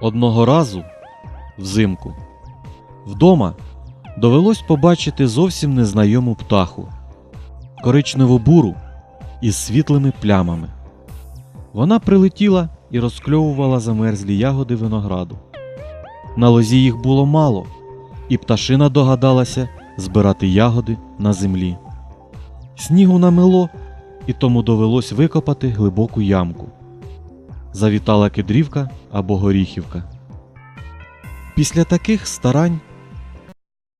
Одного разу, взимку, вдома довелось побачити зовсім незнайому птаху коричневу буру із світлими плямами. Вона прилетіла і розкльовувала замерзлі ягоди винограду. На лозі їх було мало, і пташина догадалася збирати ягоди на землі. Снігу намело, і тому довелось викопати глибоку ямку завітала кедрівка або горіхівка. Після таких старань